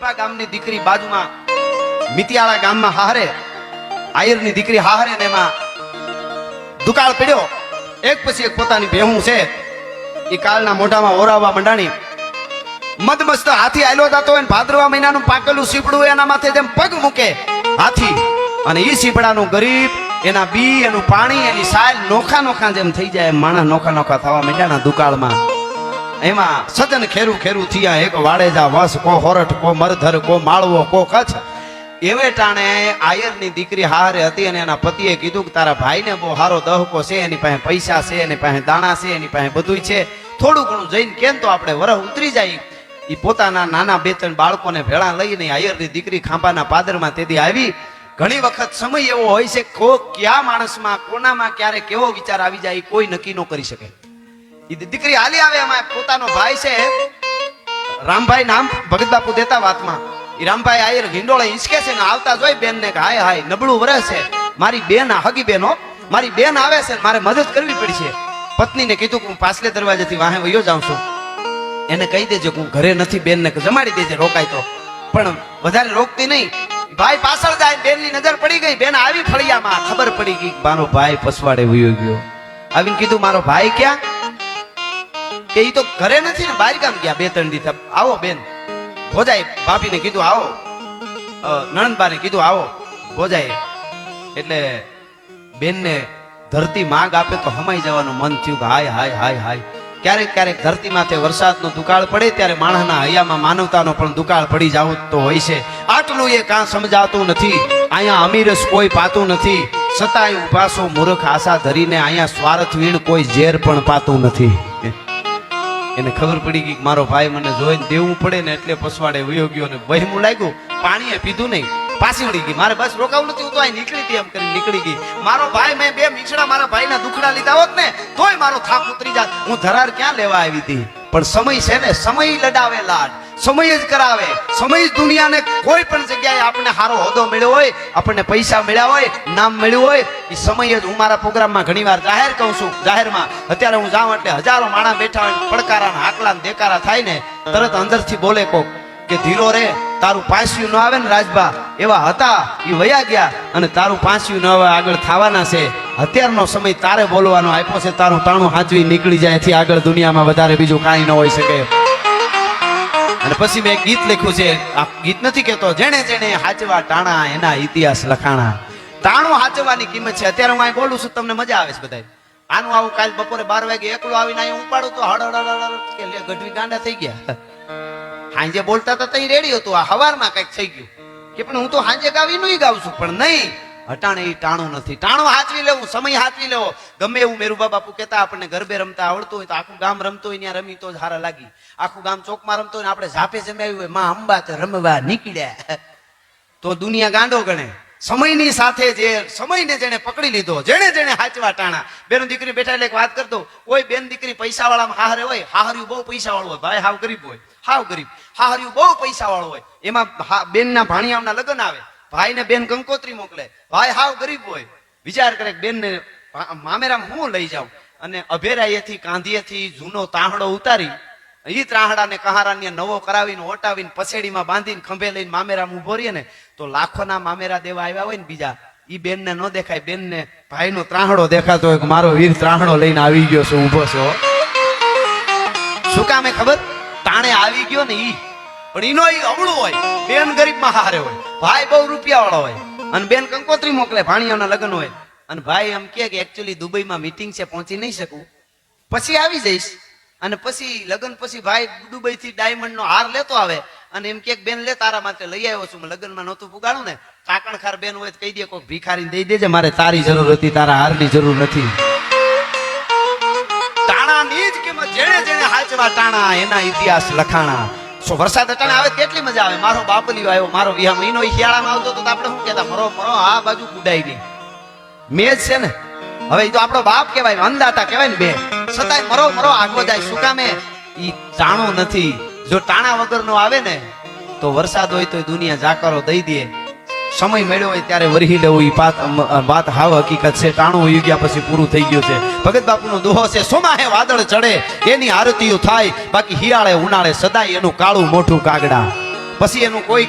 ગઢપા ગામની દીકરી બાજુમાં મિતિયાળા ગામમાં હારે આયરની દીકરી હારે ને એમાં દુકાળ પડ્યો. એક પછી એક પોતાની ભેહું છે. એ કાળના મોઢામાં ઓરાવવા મંડાણી. મદમસ્ત હાથી આયલો થતો હોય ભાદરવા મહિનાનું પાકેલું સીપડું એના માથે જેમ પગ મૂકે. હાથી અને એ સીપડાનું ગરીબ, એના બી, એનું પાણી, એની સાયલ નોખા નોખા જેમ થઈ જાય, માણસ નોખા નોખા થવા માંડ્યા દુકાળમાં. એમાં સજન ખેરું ખેરું થયા, એક વાડેજા વસ, કો હોરઠ, કો મરધર, કો માળવો, કો કચ્છ. એવે ટાણે આયરની દીકરી હારે હતી અને એના પતિએ કીધું કે તારા ભાઈને બહુ હારો દહકો છે, એની પાસે પૈસા છે, એની પાસે દાણા છે, એની પાસે બધુંય છે. થોડું ઘણું જઈને કેમ તો આપણે વરહ ઉતરી જાય. એ પોતાના નાના બે ત્રણ બાળકોને ભેળા લઈને આયરની દીકરી ખાંભાના પાદરમાં તેથી આવી. ઘણી વખત સમય એવો હોય છે કો કયા માણસમાં, કોનામાં, ક્યારે કેવો વિચાર આવી જાય કોઈ નક્કી ન કરી શકે. દીકરી હાલી આવે એમાં પોતાનો ભાઈ છે. રામભાઈ નામ ભગત બાપુ દેતા વાતમાં. એ રામભાઈ આયર હિંડોળે હિંચકે છે ને આવતા જોઈ બેન ને હાય હાય, નબળું વરે છે. મારી બેન હગી બેનો મારી બેન આવે છે મારે મદદ કરવી પડશે પત્નીને કીધું કે, હું પાછલે દરવાજેથી વાહે વયો જાઉં છું. એને કહી દેજો હું ઘરે નથી બેન ને જમાડી દેજે, રોકાય તો. પણ વધારે રોકતી નહીં. ભાઈ પાછળ જાય, બેનની નજર પડી ગઈ. બેન આવી ફળિયામાં, ખબર પડી ગઈ મારો ભાઈ પસવાડે વયો ગયો. આવીને કીધું, મારો ભાઈ ક્યાં? કે એ તો ઘરે નથી ને, બહાર ગામ ગયા બે ત્રણ દી આવો બેન. ભોજાએ ભાભીને કીધું આવો. નણંદબાને કીધું આવો. ભોજાએ. એટલે બેનને ધરતી માગ આપે તો હમાઈ જવાનું મન થયું કે હાય હાય હાય હાય. ક્યારેક ક્યારેક ધરતી માથે વરસાદનો દુકાળ પડે, ત્યારે માણસના હૈયામાં માનવતાનો પણ દુકાળ પડી જાવ તો હોય છે. આટલું એ કાં સમજાતું નથી. અહીંયા અમીરસ કોઈ પાતું નથી. છતાંય ઉપાસો મૂર્ખ આશા ધરીને અહીંયા સ્વાર્થ વીણ કોઈ ઝેર પણ પાતું નથી. એને ખબર પડી ગઈ મારો ભાઈ મને જોઈને દેવું પડે ને એટલે પસવાડે વયો ગયો ને બહેમું લાગ્યું. પાણીએ પીધું નહીં. પાછી વળી ગઈ. મારે બસ રોકાવું નથી. હું તો અહીં નીકળી હતી એમ કરી નીકળી ગઈ. મારો ભાઈ મેં બે મીઠડા મારા ભાઈના દુખડા લીધા હોત ને, તોય મારો થાક ઉતરી જાત. હું ધરાર ક્યાં લેવા આવી હતી? પણ સમય છે ને, સમય લડાવે લાડ. સમય જ કરાવે. સમય જ દુનિયાને કોઈ પણ જગ્યાએ આપણને સારો હોદ્દો મળ્યો હોય, આપણને પૈસા મળ્યા હોય, નામ મળ્યું હોય, એ સમય જ હું મારા પ્રોગ્રામમાં ઘણીવાર જાહેર કહું છું. જાહેરમાં અત્યારે હું જાઉં એટલે હજારો માણસ બેઠા હોય પડકારા હાકલા દેકારા થાય ને, તરત અંદરથી બોલે કોક કે, ધીરો રે, તારું પાંચિયું ન આવે ને રાજભા, એવા હતા એ વયા ગયા અને તારું પાંચિયું ન આવે આગળ થવાના છે. અત્યારનો સમય તારે બોલવાનો આપ્યો છે, તારું તાણું હાચવી નીકળી જાય, એથી આગળ દુનિયામાં વધારે બીજું કાંઈ ન હોઈ શકે. અને પછી મેં ગીત લખ્યું છે. આ ગીત નથી કહેતો. જેણે જેણે હાચવા ટાણા, એના ઇતિહાસ લખાણા. ટાણું હાચવાની કિંમત છે. અત્યારે હું અહીં બોલું છું, તમને મજા આવે છે બધા આનું આવું કાલ બપોરે બાર વાગે એકલું આવીને અહીં ઉપાડું તો હડ કે લે, ગઢવી ગાંડા થઈ ગયા. હાંજે બોલતા હતા તઈ રેડી હતું. આ હવારમાં કંઈક થઈ ગયું. કે પણ હું તો હાંજે ગાવી નહીં ગાઉં છું, પણ નહીં. હટાણે એ ટાણું નથી. ટાણું હાચવી લેવું, સમય હાચવી લેવો. ગમે એવું મેરુબા બાપુ કહેતા, આપણને ગરબે રમતા આવડતું હોય તો આખું ગામ રમતું હોય ત્યાં રમી તો જ હારા લાગી. આખું ગામ ચોકમાં રમતો હોય આપણે ઝાપે જમાવ્યું હોય, માં અંબા તો રમવા નીકળ્યા. તો દુનિયા ગાંડો ગણે. સમયની સાથે જે, સમયને જેને પકડી લીધો, જેણે જેણે હાચવા ટાણા. બેન દીકરી બેઠા એટલે એક વાત કરતો કોઈ બેન દીકરી પૈસા વાળામાં હારે હોય, હાહર્યું બહુ પૈસા વાળું હોય. ભાઈ, હાવ ગરીબ હોય. હાવ ગરીબ. હાહર્યું બહુ પૈસા વાળું હોય. એમાં બેનના ભાણિયાઓના લગ્ન આવે. ભાઈને બેન કંકોત્રી મોકલે. ભાઈ હાવ ગરીબ હોય. વિચાર કરે બેન ને મામેરામ હું લઈ જાઉં? અને અભેરાયેથી કાંધીએથી જૂનો તાહડો ઉતારી એ ત્રાહડા ને કહારાને નવો કરાવીને ઓટાવીને પછેડીમાં બાંધીને ખંભે લઈને મામેરામ ઊભો રહીએ ને, તો લાખોના મામેરા દેવા આવ્યા હોય ને બીજા, ઈ બેનને ન દેખાય. બેનને ભાઈનો ત્રાહડો દેખાતો હોય મારો વીર ત્રાહડો લઈને આવી ગયો છે, ઊભો છો શું કામે ખબર? તાણે આવી ગયો ને ઈ. પણ એનો એ અવળું હોય. બેન ગરીબમાં હારે હોય. ભાઈ બહુ રૂપિયા વાળો હોય. અને બેન કંકોત્રી મોકલે ભાણિયાના લગ્ન હોય. અને ભાઈ એમ કે એકચ્યુઅલી દુબઈમાં મીટિંગ છે, પહોંચી નહીં શકું. પછી આવી જઈશ. અને પછી લગ્ન પછી ભાઈ દુબઈ થી ડાયમંડ નો હાર લેતો આવે. અને એમ કે બેન લે, તારા માટે લઈ આવ્યો છું. લગ્નમાં નહોતું પુગાડું ને. કાકણખાર બેન હોય તો કહી દે, કોઈ ભિખારી દઈ દેજે. મારે તારી જરૂર હતી, તારા હારની જરૂર નથી. ટાણાની જ કિંમત જેણે જેણે હાચવા, તાણા એના ઇતિહાસ લખાણા. સો વરસાદ અટાણે આવે કેટલી મજા આવે? મારો બાપલી આવ્યો મારો વિહા મહિનો શિયાળામાં આવતો તો આપણે શું કહેતા? મરો મરો, આ બાજુ કુડાઈ નહીં મેજ છે ને? હવે ઈ તો આપણો બાપ કહેવાય અન્નદાતા કહેવાય ને બે. છતાંય મરો મરો, આગો જાય. શું કામે? એ ટાણો નથી. જો ટાણા વગરનો આવે ને, તો વરસાદ હોય તો દુનિયા જાકરો દઈ દે. સમય મળ્યો હોય ત્યારે વરહી લેવું એ વાત હાવ હકીકત છે. ટાણું વહી ગયા પછી પૂરું થઈ ગયું છે. ભગત બાપુનો દોહો છે. સોમાહે વાદળ ચડે. એની આરતીઓ થાય. બાકી હિયાળે ઉનાળે સદાય એનું કાળું મોઠું કાગડા. પછી એનું કોઈ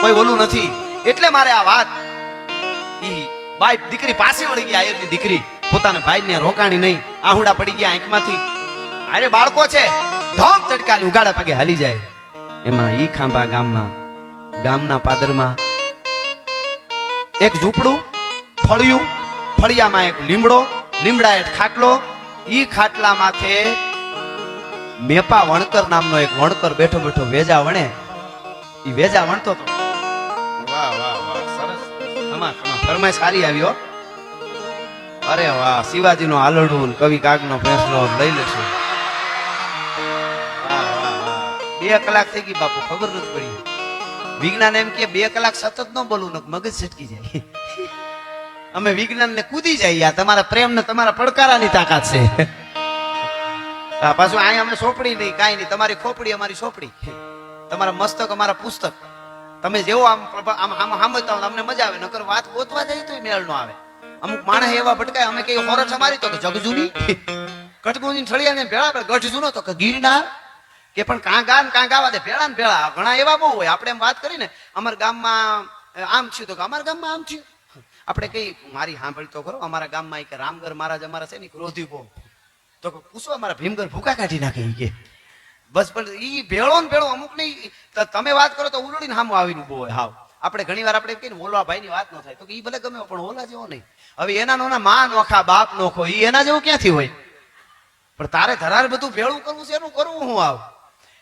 કોઈ ઓલું નથી. એટલે મારે આ વાત, ઈ બાઈ દીકરી પાસે વળી ગયા આયરની દીકરી. પોતાના ભાઈને રોકાણી નહીં. આહુડા પડી ગયા આંખમાંથી. અરે બાળકો છે. ધોમ ચડકાની ઉગાડા પગે હાલી જાય. એમાં ઈ ખાંભા ગામમાં, ગામના પાદરમાં એક ઝૂંપડું, ફળિયું, ફળિયામાં એક લીમડો લીમડા એક ખાટલો. ઈ ખાટલા માથે મેપા વણકર નામનો એક વણકર બેઠો બેઠો વેજા વણે. ઈ વેજા વણતો તો. વાહ વાહ વાહ, સરસ. ખમા ફરમાઈ સારી આવ્યો અરે વાહ, શિવાજીનો આલડું કવિ કાગનો ફેંસલો લઈ લેશું. બે કલાક થઈ ગઈ બાપુ, ખબર નથી પડી. વિજ્ઞાન એમ કે બે કલાક સતત ન બોલવું મગજ છટકી જાય. અમે વિજ્ઞાન ને કૂદી જઈએ તમારા પ્રેમ ને તમારા પડકારાની તાકાત છે. પાછું અહીંયા અમે સોપડી નહીં, કાંઈ નહીં. તમારી ખોપડી અમારી સોપડી તમારા મસ્તક અમારા પુસ્તક. તમે જેવો આમ આમ આમ સાંભળતા હોય, અમને મજા આવે. નકર વાત ગોતવા જાય તો મેળ નો આવે. અમુક માણસ એવા ભટકાય, અમે કઈ હોરઠ અમારી તો કે જગજુની. કટગુની ઠળિયા ને ભેળા ગઢ જૂનો તો કે ગિરનાર. કે પણ કાં ગા ને કાં ગાવા દે, ભેળા ને ભેળા. ઘણા એવા બહુ હોય. આપણે એમ વાત કરીને અમારા ગામમાં આમ થયું તો અમારા ગામમાં આમ થયું. આપણે કઈ મારી સાંભળી તો ખરો, અમારા ગામમાં કે રામગર મહારાજ અમારા છે ને ક્રોધી બહુ. તો પૂછો અમારા ભીમગર ભૂકા કાઢી નાખે કે. બસ, પણ ઈ ભેળો ને ભેળો અમુક નહીં. તમે વાત કરો તો ઉલડીને સામો આવીને ઊભો હોય. હાવ. આપણે ઘણી વાર આપણે કહીએ ઓલા ભાઈ ની વાત ન થાય. તો એ ભલે ગમે, પણ ઓલા જેવો નહીં. હવે એના નોના માં નોખા બાપ નોખો એ એના જેવું ક્યાંથી હોય? પણ તારે ધરાર બધું ભેળું કરવું છે, એનું કરવું હું આવ?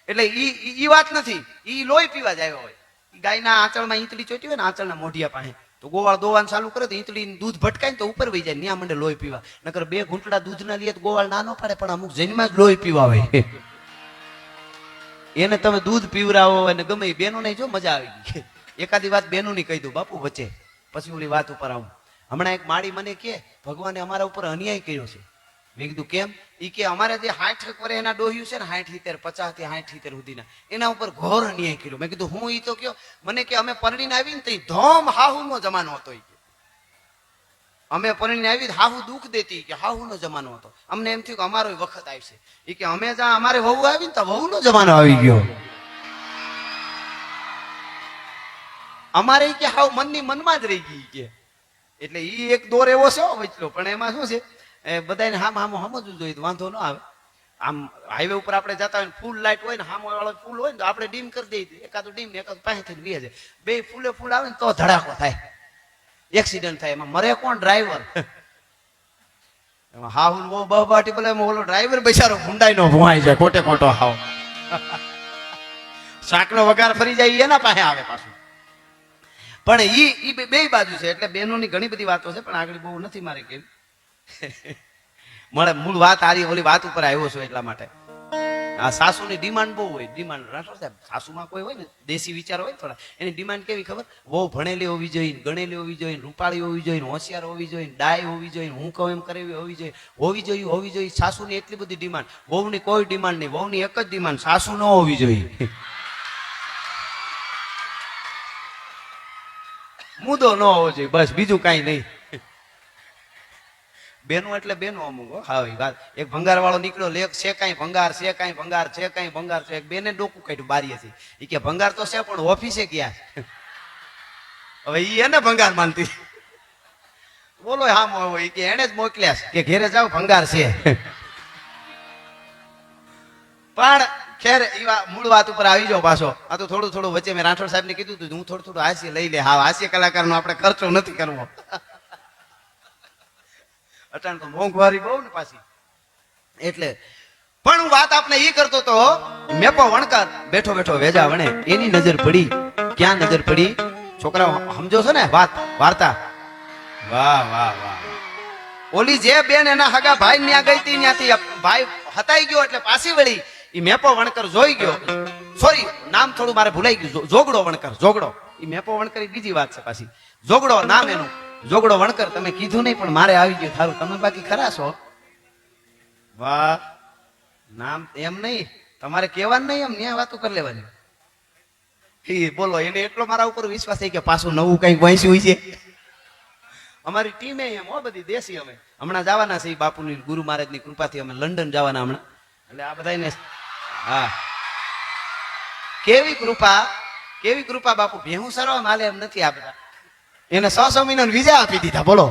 એટલે ઈ, ઈ- વાત નથી. ઈ લોહી પીવા જ આવ્યો હોય. ગાયના આંચળમાં ઈંતળી ચોટી હોય ને આંચળના મોઢિયા પાસે. તો ગોવાળ દોવાનું ચાલુ કરે તો ઈંતળી દૂધ ભટકાય ને તો ઉપર વહી જાય ન્યા મંડે લોહી પીવા. નકર બે ઘૂંટડા દૂધના લીએ તો ગોવાળ ના પડે પાડે, પણ અમુક જૈનમાં જ લોહી પીવા હોય. એને તમે દૂધ પીવરાવો અને ગમે એ બેનો નહીં જો મજા આવી ગઈ. એકાદી વાત બેનો ની કહી દઉં, બાપુ વચ્ચે. પછી ઓલી વાત ઉપર આવું. હમણાં એક માળી મને કે, ભગવાને અમારા ઉપર અન્યાય કર્યો છે. મેં કીધું, કેમ? ઈ કે, અમારે જે હાઠ કરે એના ડોહ્યું છે ને, હાઠ હિતેર, પચાસથી હાઠ હિતેર સુધીના એના ઉપર ઘોર અન્યાય કર્યો. મેં કીધું, હું ઈ તો કયો? મને કે, અમે પરણીને આવી ને તો ધોમ હાહુનો જમાનો હતો ઈ અમે પરણીને આવી હાહુ દુઃખ દેતી કે, હાહુનો જમાનો હતો. અમને એમ થયું કે અમારો વખત આવશે. ઈ કે, અમે જ્યાં અમારે વહુ આવી ને તો વહુનો જમાનો આવી ગયો. અમારે કે, હાવ મનની મનમાં જ રહી ગઈ કે. એટલે ઈ એક દોર એવો છે વચલો. પણ એમાં શું છે? એ બધાને હામ હામ સમજવું જોઈએ વાંધો ન આવે. આમ હાઈવે ઉપર આપણે જતા હોય ફૂલ લાઈટ હોય ને હામો વાળો ફૂલ હોય ને તો આપણે ડીમ કરી દઈએ. એકાદું ડીમ એકાદું પાસે થઈને જાય. બે ફૂલે ફૂલ આવે ને તો ધડાકો થાય. એક્સિડન્ટ થાય. એમાં મરે કોણ? ડ્રાઈવર એમાં હાહુ બહુ બહબાટી બોલે, એમાં ઓલો ડ્રાઈવર બિચારો ભૂંડાઈ નો ભુવાઈ જાય, ખોટે ખોટો હાવ શાકનો વગાર ફરી જાય એના પાસે આવે પાછું. પણ ઈ ઈ બે- બાજુ છે. એટલે બહેનોની ઘણી બધી વાતો છે, પણ આગળ બહુ નથી મારે કેવી મળે, મૂળ વાત આરી, ઓલી વાત ઉપર આવ્યો છું એટલા માટે. આ સાસુની ડિમાન્ડ બહુ હોય, ડિમાન્ડ. રાઠોડ સાહેબ, સાસુમાં કોઈ હોય ને, દેશી વિચાર હોય થોડા, એની ડિમાન્ડ કેવી ખબર? બહુ ભણેલી હોવી જોઈએ ગણેલી હોવી જોઈએ રૂપાળી હોવી જોઈએ હોશિયાર હોવી જોઈએ ડાય હોવી જોઈએ હું કહું એમ કરે હોવી જોઈએ હોવી જોઈએ હોવી જોઈએ, સાસુની એટલી બધી ડિમાન્ડ. વહુની કોઈ ડિમાન્ડ નહીં, વહુની એક જ ડિમાન્ડ, સાસુ ન હોવી જોઈએ. મુદ્દો ન હોવો જોઈએ, બસ, બીજું કાંઈ નહીં. બેનો એટલે બેનો અમુક, હો. એ વાત. એક ભંગાર વાળો નીકળ્યો લેખ છે કાંઈ ભંગાર, છે કાંઈ ભંગાર, છે કાંઈ ભંગાર, છે. એક બેને ડોકું કાઢ્યું બારીએથી. એ કે, ભંગાર તો છે, પણ ઓફિસે ગયા. હવે એ એને ભંગાર માનતી. બોલો, હા, મો કે એને જ મોકલ્યા કે, ઘેરે જાવ ભંગાર છે. પણ, ખેર એવા મૂળ વાત ઉપર આવી જાવ પાછો. આ તો થોડું થોડું વચ્ચે મેં રાઠોડ સાહેબ ને કીધું હતું હું થોડું થોડું હાસ્ય લઈ લે. હા, હાસ્ય કલાકારનો આપણે ખર્ચો નથી કરવો. અટાણ મોંઘવારી બહુ ને પાછી. એટલે, પણ હું વાત આપને એ કરતો તો મેપો વણકર, બેઠો બેઠો વેજા વણે. એની નજર પડી, ક્યાં નજર પડી? છોકરા સમજો છો ને વાત, વાર્તા. વાહ વાહ વાહ. ઓલી જે બેન એના હગા ભાઈ ન્યા ગઈ હતી ત્યાંથી ભાઈ હતાઈ ગયો એટલે પાછી વળી એ મેપો વણકર જોઈ ગયો. સોરી નામ થોડું મારે ભૂલાઈ ગયું. જોગડો વણકર, જોગડો. એ મેપો વણકર, બીજી વાત છે પાછી. જોગડો, નામ એનું. જોગડો વણકર તમે કીધું નહીં, પણ મારે આવી ગયું થારું. તમે બાકી ખરા છો? વાહ, નામ એમ નહીં. તમારે કહેવાનું નહીં એમ, ન્યા વાતો કરી લેવાની. એ બોલો, એને એટલો મારા ઉપર વિશ્વાસ થઈ કે પાછું નવું કંઈક વાંચ્યું છે. અમારી ટીમે એમ, હો, બધી દેશી અમે. હમણાં જવાના છે બાપુની ગુરુ મહારાજની કૃપાથી અમે લંડન જવાના હમણાં. એટલે આ બધાને હા. કેવી કૃપા કેવી કૃપા બાપુ, ભેહું સરવા માલે એમ નથી આ બધા. એને સો સો મહિના વિઝા આપી દીધા, બોલો.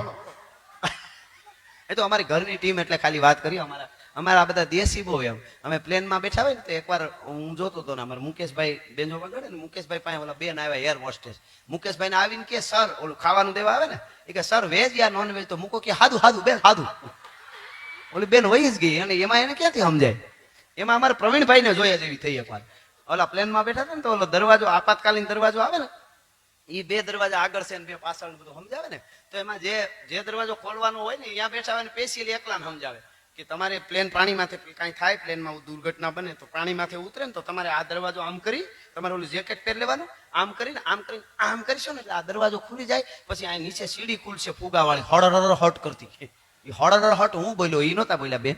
એ તો અમારી ઘરની ટીમ એટલે ખાલી વાત કરી, અમારા અમારા બધા દેશી બહુ એમ. અમે પ્લેનમાં બેઠા હોય ને, તો એકવાર હું જોતો હતો ને, અમારે મુકેશભાઈ બેંજો વગાડે ને મુકેશભાઈ પાસે ઓલા બેન આવ્યા એર હોસ્ટેસ મુકેશભાઈ ને આવીને કે સર ઓલું ખાવાનું દેવા આવે ને? એ કે સર વેજ યા નોન વેજ તો મૂકો કે, હાદું હાદું, બેન, હાદું. ઓલી બેન વહી જ ગઈ, અને એમાં એને ક્યાંથી સમજાય? એમાં અમારે પ્રવીણભાઈ ને જોયા જેવી થઈ એકવાર. ઓલા પ્લેનમાં બેઠા હતા ને, તો ઓલો દરવાજો, આપાતકાલીન દરવાજો આવે ને એ બે દરવાજા આગળ છે ને બે પાછળ બધું, સમજાવે ને? તો એમાં જે જે દરવાજો ખોલવાનો હોય ને ત્યાં બેઠા હોય ને પેશિયલી એકલા સમજાવે કે તમારે પ્લેન પાણીમાંથી કાંઈ થાય, પ્લેનમાં દુર્ઘટના બને તો પાણીમાંથી ઉતરે ને તો તમારે આ દરવાજો આમ કરી, તમારે ઓલું જેકેટ પહેરી લેવાનું, આમ કરીને આમ કરીને, આમ કરીશો ને એટલે આ દરવાજો ખુલી જાય, પછી આ નીચે સીડી ખુલશે ફુગાવાળી. હળર હટ કરતી. એ હળર હટ, હું બોલ્યો એ નહોતા બોલ્યા બેન.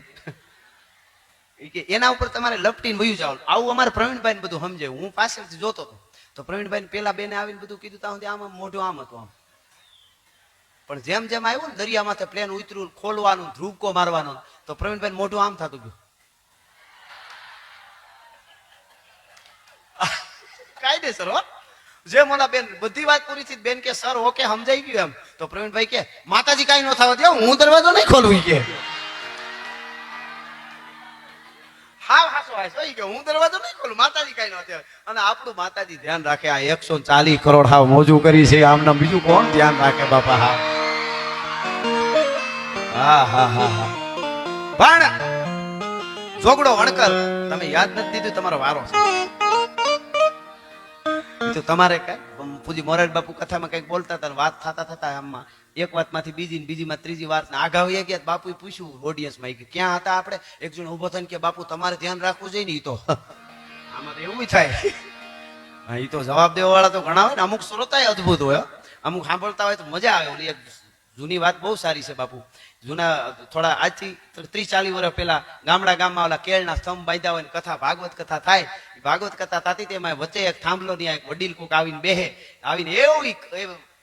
કે એના ઉપર તમારે લપટીને વયું જાવ આવું અમારે પ્રવીણભાઈ બધું સમજાયું. હું પાછળથી જોતો હતો તો પ્રવીણભાઈ પેલા બેને આવીને બધું કીધું ત્યાં સુધી આમ મોઢું આમ હતું આમ. પણ જેમ જેમ આવ્યું ને દરિયામાંથી પ્લેન ઉતર્યું, ખોલવાનું, ધ્રુવકો મારવાનો, તો પ્રવીણભાઈ મોઢું આમ થતું ગયું. કાયદેસર હો. જેમ મોના બેન, બધી વાત પૂરી થઈ બેન કે, સર, ઓકે, સમજાઈ ગયું એમ. તો પ્રવીણભાઈ કે, માતાજી કાંઈ ન થવા દે હું દરવાજો નહીં ખોલવું કે. હું હા? હા હા હા હા. જોગડો વણકર, તમે યાદ નથી દીધું તમારો વારો તો તમારે કઈ પૂજી મોરારી બાપુ કથામાં કંઈક બોલતા હતા વાત થતા થતા આમાં એક વાતમાંથી બીજી ને બીજીમાં ત્રીજી વાત આગા વહી ગયા બાપુએ પૂછ્યું ઓડિયન્સમાં કે, ક્યાં હતા આપણે? એક જણ ઊભો થઈને કે, બાપુ, તમારે ધ્યાન રાખવું જોઈએ ને તો. આમાં તો એવું થાય. ઈ તો જવાબ દેવા વાળા તો ઘણા હોય ને, અમુક શ્રોતા અદભુત હોય અમુક સાંભળતા હોય તો મજા આવે. ઓલી એક જૂની વાત બહુ સારી છે, બાપુ. જૂના, થોડા આજથી ત્રીસ ચાલીસ વર્ષ પહેલા ગામડા ગામમાં ઓલા કેળના સ્તંભ બાંધ્યા હોય કથા, ભાગવત કથા થાય. ભાગવત કથા થતી તેમાં વચ્ચે એક થાંભલો ની એક વડીલ કોક આવીને બેહે, આવીને એવી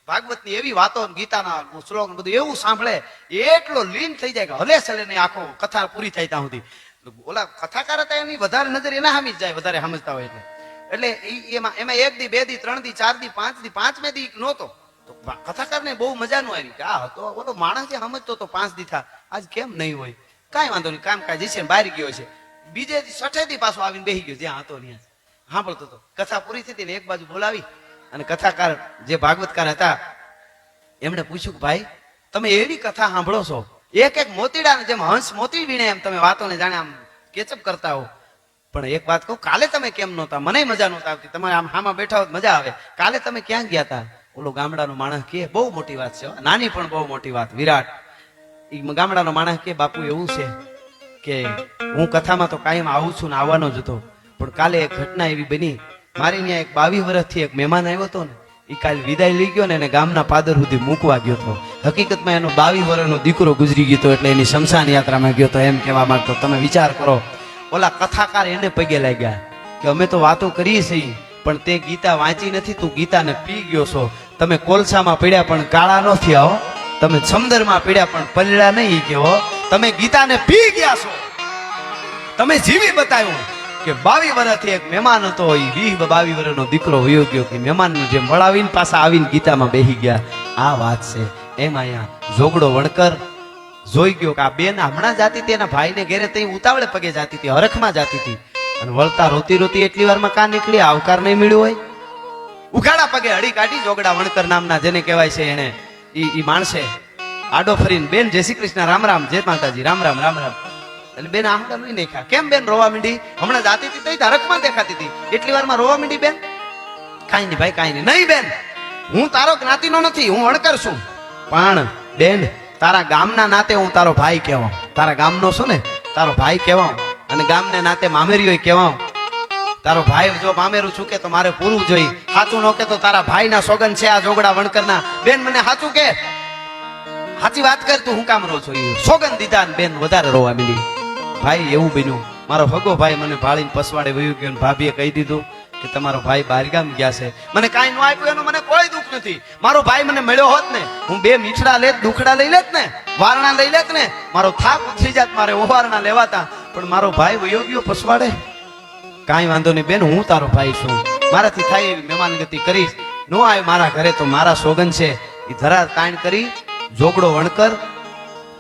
ભાગવતની એવી વાતો ગીતાના શ્લોક બધું એવું સાંભળે, એટલો લીન થઈ જાય કે હલે સલે ને આખો કથા પૂરી થાય ત્યાં સુધી. ઓલા કથાકાર હતા એની વધારે નજર એના જ જાય, વધારે સમજતા હોય એટલે. એટલે એમાં એમાં એક દી, બે દી, ત્રણ દી, ચાર દી, પાંચ દી પાંચમે દી નહોતો. કથાકારને બહુ મજાનું આવી કે, આ હતો, ઓલો માણસ જે સમજતો તો પાંચ દી થા. આજ કેમ નહીં હોય? કાંઈ વાંધો નહીં, કામ કાજ છે બહાર ગયો છે. બીજે દી, છઠ્ઠે દી પાછો આવીને બેસી ગયો, જ્યાં હતો ત્યાં. સાંભળતો હતો કથા પૂરી થઈ હતી ને એક બાજુ બોલાવી અને કથાકાર જે ભાગવતકાર હતા, એમણે પૂછ્યું કે ભાઈ, તમે એવી કથા સાંભળો છો? એક એક મોતીડા જેમ હંસ મોતી વીણે એમ તમે વાતોને જાણે આમ કેચઅપ કરતા હો. પણ એક વાત કહું, કાલે તમે કેમ નહોતા? મને મજા નહોતા આવતી. તમે આમ હામાં બેઠા હોત, મજા આવે. કાલે તમે ક્યાં ગયા હતા ઓલો ગામડાનો માણસ કે બહુ મોટી વાત છે નાની પણ બહુ મોટી વાત, વિરાટ. એ ગામડાનો માણસ કે બાપુ, એવું છે કે હું કથામાં તો કાયમ આવું છું ને આવવાનો જ હતો. પણ કાલે એક ઘટના એવી બની મારી ત્યાં એક બાવીસ વર્ષથી એક મહેમાન આવ્યો હતો ને એ કાલે વિદાય લઈ ગયો ને એને ગામના પાદર સુધી મૂકવા ગયો હતો. હકીકતમાં એનો બાવીસ વર્ષનો દીકરો ગુજરી ગયો હતો એટલે એની શમશાન યાત્રામાં ગયો હતો. એમ કહેવા માંગતો, તમે વિચાર કરો, ઓલા કથાકાર એને પગે લાગ્યા કે અમે તો વાતો કરીએ છીએ, પણ તે ગીતા વાંચી નથી, તું ગીતાને પી ગયો છો. તમે કોલસામાં પીડ્યા પણ કાળા ન થયા હો. તમે સમંદરમાં પીડ્યા પણ પલળ્યા નહીં કે તમે ગીતાને પી ગયા છો. તમે જીવી બતાવ્યું. કે બાવી વર્ષથી એક મહેમાન હતો એ વીહ બાવી વર્ષનો દીકરો વયો ગયો કે મહેમાનનું જેમ વળાવીને પાછા આવીને ગીતામાં બેહી ગયા. આ વાત છે. એમ અહીંયા જોગડો વણકર જોઈ ગયો કે આ બેન હમણાં જાતી હતી, એના ભાઈને ઘેરે ત્યાં ઉતાવળે પગે જાતી હતી, હરખમાં જાતી હતી. અને વળતા રોતી રોતી એટલી વારમાં કાં નીકળી? આવકાર નહીં મળ્યો હોય? ઉઘાડા પગે હળી કાઢી જોગડા વણકર નામના, જેને કહેવાય છે એને ઈ માણસે આડો ફરીને, બેન જય શ્રી કૃષ્ણ, રામ રામ, જય માતાજી, રામ રામ રામ રામ. એટલે બેન, આમ નહીં નાખ્યા કેમ બેન રોવા મીંડી? હમણાં જાતી હતી તઈ હરખમાં દેખાતી હતી. એટલી વારમાં રોવા મીંડી બેન? કાંઈ નહીં ભાઈ, કાંઈ નહીં. નહીં બેન, હું તારો જ્ઞાતિનો નથી, હું અણકર છું. પણ બેન, તારા ગામના નાતે હું તારો ભાઈ કહેવા તારા ગામનો છું ને? તારો ભાઈ કહેવા અને ગામને નાતે મામેરીઓ કહેવા તારો ભાઈ જો મામેરું છું કે તો મારે પૂરું જોઈએ સાચું ન કે તો તારા ભાઈના સોગન છે આ જોગડા વણકરના. બેન, મને સાચું કે? સાચી વાત કર તું, હું કામ રો છો. સોગન દીધા બેન, વધારે રોવા મીડી. ભાઈ એવું બન્યું. મારો ભગો ભાઈ મને ભાળીને પસવાડે વયું ગયો ભાભીએ કહી દીધું કે તમારો ભાઈ બહારગામ ગયા છે. મને કાંઈ ન આપ્યું, એનું મને કોઈ દુઃખ નથી. મારો ભાઈ મને મળ્યો હોત ને, હું બે મીઠડા લેત, દુખડા લઈ લેત ને, વારણા લઈ લેત ને, મારો થાક ઉતરી જાત, મારે ઓવારણા લેવાતા. પણ મારો ભાઈ વયો ગયો પસવાડે કાંઈ વાંધો નહીં બેન, હું તારો ભાઈ છું. મારાથી થાય એવી મહેમાનગતિ કરીશ. નો આવે મારા ઘરે તો મારા સોગન છે. એ ધરા તાણ કરી જોગડો વણકર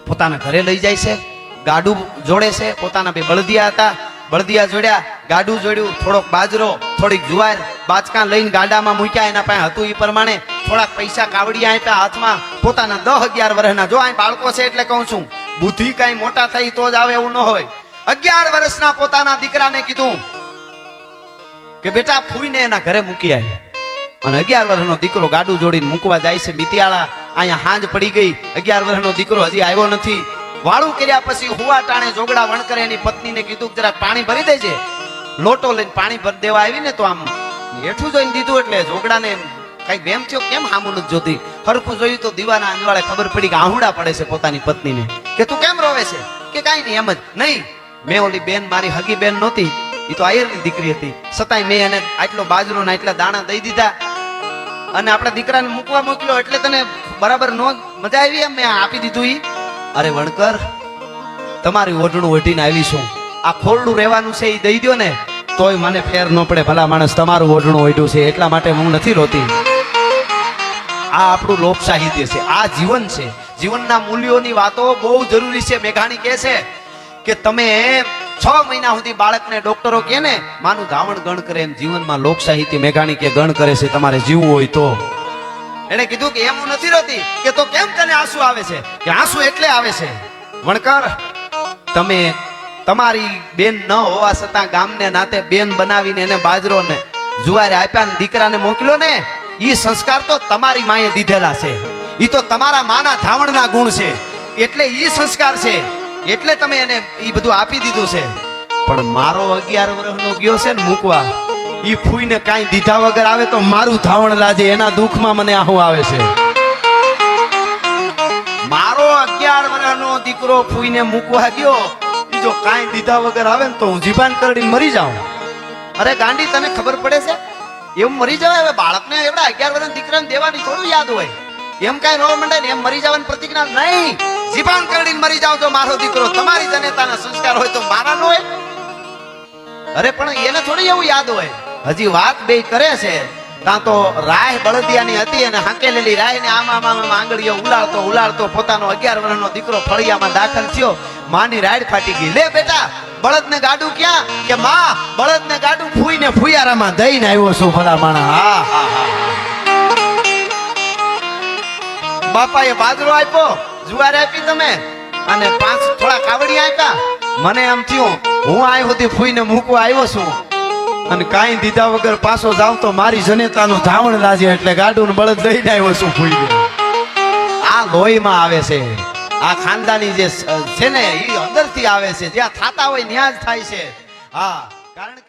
પોતાના ઘરે લઈ જાય છે. ગાડું જોડે છે. પોતાના બે બળદિયા હતા. બળદિયા જોડ્યા, ગાડું જોડ્યું, થોડોક બાજરો, થોડીક જુવાર બાચકા લઈને ગાડામાં મૂક્યા. એના પાસે હતું એ પ્રમાણે થોડાક પૈસા કાવડિયા આપ્યા હાથમાં. પોતાના દહ અગિયાર વર્ષના. જો આ બાળકો છે એટલે કહું છું, બુદ્ધિ કાંઈ મોટા થઈ તો જ આવે એવું ન હોય. અગિયાર વર્ષના પોતાના દીકરાને કીધું કે બેટા ફૂઈને એના ઘરે મૂકી આવ્યા અને અગિયાર વર્ષનો દીકરો ગાડું જોડીને મૂકવા જાય છે. મિતિયાળા અહીંયા હાંજ પડી ગઈ. અગિયાર વર્ષનો દીકરો હજી આવ્યો નથી. વાળું કર્યા પછી હુવા ટાણે જોગડા વણકરે એની પત્નીને કીધું જરા પાણી ભરી દેજે. લોટો લઈને પાણી ભરી દેવા આવી ને તો આમ હેઠું જોઈને દીધું એટલે જોગડાને કઈ વેમ થયો, કેમ હામું નથી જોતી? હરખું જોયું તો દીવાના અંજવાળે ખબર પડી કે આહુડા પડે છે પોતાની પત્નીને. કે તું કેમ રોવે છે? કે કાંઈ નહીં, એમ જ. નહીં, મેં ઓલી બેન, મારી હગી બેન નહોતી. એ તો આયરની દીકરી હતી. છતાંય મેં એને આટલો બાજરો ને આટલા દાણા દઈ દીધા. અને આપણા દીકરાને મૂકવા મોકલ્યો એટલે તને બરાબર નો મજા આવી એમ મેં આપી દીધું ઈ. અરે વણકર, તમારી ઓઢણું ઓઢીને આવી છું. આ ખોરડું રહેવાનું છે એ દઈ દો ને, તોય મને ફેર ન પડે. ભલા માણસ તમારું ઓઢણું ઓઢ્યું છે, એટલા માટે હું નથી રોતી. આ આપણું લોક સાહિત્ય છે, આ જીવન છે. જીવનના મૂલ્યોની વાતો બહુ જરૂરી છે. મેઘાણી કહે છે કે તમે છ મહિના સુધી બાળકને ડોક્ટરો કે ને, માનું ધાવણ ગણ કરે એમ જીવનમાં લોક સાહિત્ય મેઘાણી કે ગણ કરે છે, તમારે જીવવું હોય તો. એને કીધું કે એમ હું નથી રોતી, કે તો કેમ તને આંસુ આવે છે? કે આંસુ એટલે આવે છે. વણકર, તમે તમારી બેન ન હોવા છતાં ગામને નાતે બેન બનાવીને એને બાજરો જુવારે આપ્યા દીકરાને મોકલ્યો ને એ સંસ્કાર તો તમારી માએ દીધેલા છે. એ તો તમારા માના ધાવણના ગુણ છે. એટલે એ સંસ્કાર છે. એટલે તમે એને એ બધું આપી દીધું છે. પણ મારો અગિયાર વર્ષનો ગયો છે ને મૂકવા. ઈ ફૂઈને કાંઈ દીધા વગર આવે તો મારું ધાવણ લાજે, એના દુઃખમાં મને આહું આવે છે. મારો અગિયાર વર્ષનો દીકરો ફૂઈને મૂકવા ગયો બીજો કાંઈ દીધા વગર આવે ને તો હું જીભાન કરડીને મરી જાઉં. અરે ગાંડી, તને ખબર પડે છે? એમ મરી જવાય? હવે બાળકને એવડા અગિયાર વર્ષના દીકરાને દેવાની થોડું યાદ હોય. એમ કાંઈ રોવા માંડે ને એમ મરી જવાની પ્રતિજ્ઞા નહીં. જીભાન કરડીને મરી જાવ તો મારો દીકરો તમારી જનેતાના સંસ્કાર હોય તો મારા નો હોય. અરે પણ એને થોડી એવું યાદ હોય. હજી વાત બે કરે છે. ત્યાં તો રાહ બળદિયાની હતી અને હાંકેલેલી રાહ ને આમ આમ આમ આંગળીઓ ઉલાળતો ઉલાળતો પોતાનો અગિયાર વર્ષનો દીકરો ફળિયામાં દાખલ થયો. માની રાડ ફાટી ગઈ. લે બેટા બળદ ને ગાડું ક્યાં? કે માં બળદ ને ગાડું ફૂઈને ફુયારામાં દઈને આવ્યો છું ભલા માણા હા હા. બાપાએ બાજરો આપ્યો, જુવાર આપી તમે? અને પાંચ થોડા કાવડી આપ્યા. મને એમ થયું, હું આ સુધી ફૂઈને મૂકવા આવ્યો છું. અને કાંઈ દીધા વગર પાછો જાવ તો મારી જનેતાનું ધાવણ લાજે એટલે ગાડું બળદ લઈને આવ્યો છું ગયો. આ લોહીમાં આવે છે. આ ખાનદાની જે છે ને એ અંદરથી આવે છે. જ્યાં થાતા હોય ત્યાં જ થાય છે. હા, કારણ કે